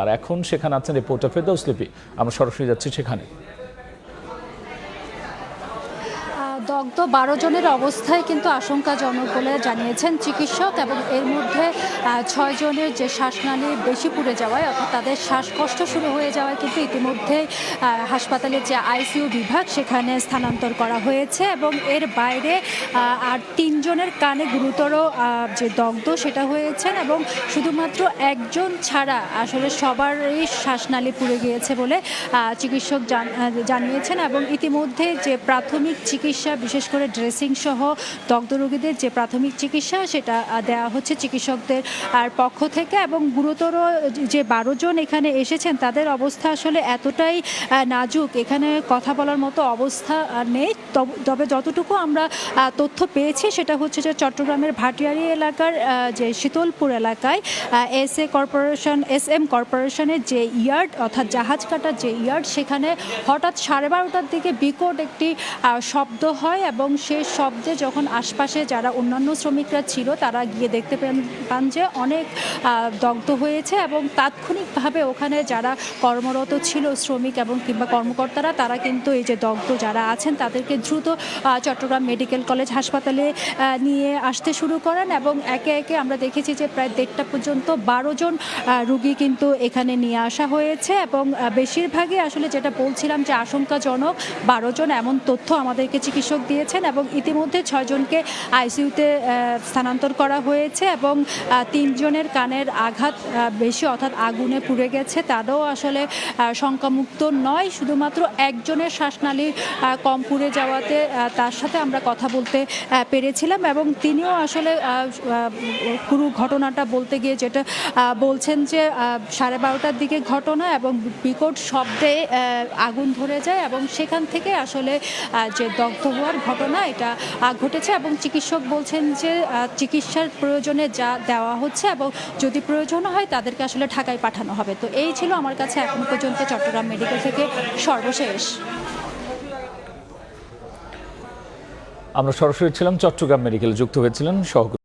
আর এখন সেখানে আছেন রিপোর্টার ফেরদৌস লিপি। আমরা সরাসরি যাচ্ছি সেখানে। দগ্ধ বারো জনের অবস্থায় কিন্তু আশঙ্কাজনক বলে জানিয়েছেন চিকিৎসক এবং এর মধ্যে ছয় জনের যে শ্বাসনালী বেশি পুড়ে যাওয়ায় অর্থাৎ তাদের শ্বাসকষ্ট শুরু হয়ে যাওয়ায় কিন্তু ইতিমধ্যে হাসপাতালের যে আইসিইউ বিভাগ সেখানে স্থানান্তর করা হয়েছে এবং এর বাইরে আর তিনজনের কানে গুরুতর যে দগ্ধ সেটা হয়েছেন এবং শুধুমাত্র একজন ছাড়া আসলে সবারই শ্বাসনালী পুড়ে গিয়েছে বলে চিকিৎসক জানিয়েছেন এবং ইতিমধ্যে যে প্রাথমিক চিকিৎসা বিশেষ করে ড্রেসিং সহ দগ্ধ রোগীদের যে প্রাথমিক চিকিৎসা, সেটা দেওয়া হচ্ছে চিকিৎসকদের, আর পক্ষ থেকে এবং গুরুতর যে বারো জন এখানে এসেছেন, তাদের অবস্থা আসলে এতটাই নাজুক। এখানে কথা বলার মতো অবস্থা নেই। তব- যতটুকু আমরা তথ্য পেয়েছি, সেটা হচ্ছে যে চট্টগ্রামের ভাটিয়ারি এলাকার যে শীতলপুর এলাকায় S A corporation S M কর্পোরেশনের যে ইয়ার্ড, অর্থাৎ জাহাজ কাটার যে ইয়ার্ড, সেখানে হঠাৎ সাড়ে বারোটার দিকে বিকট একটি শব্দ হয় এবং সে শব্দে যখন আশপাশে যারা অন্যান্য শ্রমিকরা ছিল, তারা গিয়ে দেখতে পেন যে অনেক দগ্ধ হয়েছে এবং তাৎক্ষণিকভাবে ওখানে যারা কর্মরত ছিল শ্রমিক এবং কিংবা কর্মকর্তারা, তারা কিন্তু এই যে দগ্ধ যারা আছেন, তাদেরকে দ্রুত চট্টগ্রাম মেডিকেল কলেজ হাসপাতালে নিয়ে আসতে শুরু করেন এবং একে একে আমরা দেখেছি যে প্রায় দেড়টা পর্যন্ত বারো জন রুগী কিন্তু এখানে নিয়ে আসা হয়েছে এবং বেশিরভাগই আসলে যেটা বলছিলাম যে আশঙ্কাজনক, বারো জন এমন তথ্য আমাদেরকে চিকিৎসক দিয়েছেন এবং ইতিমধ্যে ছয়জনকে আইসিইউতে স্থানান্তর করা হয়েছে এবং তিনজনের কানের আঘাত বেশি অর্থাৎ আগুনে পুড়ে গেছে। তারাও আসলে শঙ্কামুক্ত নয়। শুধুমাত্র একজনের শ্বাসনালী কম পুড়ে যাওয়াতে তার সাথে আমরা কথা বলতে পেরেছিলাম এবং তিনিও আসলে পুরো ঘটনাটা বলতে গিয়ে যেটা বলছেন যে সাড়ে বারোটার দিকে ঘটনা এবং বিকট শব্দে আগুন ধরে যায় এবং সেখান থেকে আসলে যে দগ্ধ হওয়ার ঘটনা, এটা ঘটেছে এবং চিকিৎসক বলছেন যে চিকিৎসার প্রয়োজনে যা দেওয়া হচ্ছে এবং যদি প্রয়োজন হয় তাদেরকে আসলে ঢাকায় পাঠানো হবে। তো এই ছিল আমার কাছে এখন পর্যন্ত চট্টগ্রাম মেডিকেল থেকে সর্বশেষ। আমরা সরাসরি ছিলাম চট্টগ্রাম মেডিকেল, যুক্ত হয়েছিলেন সহ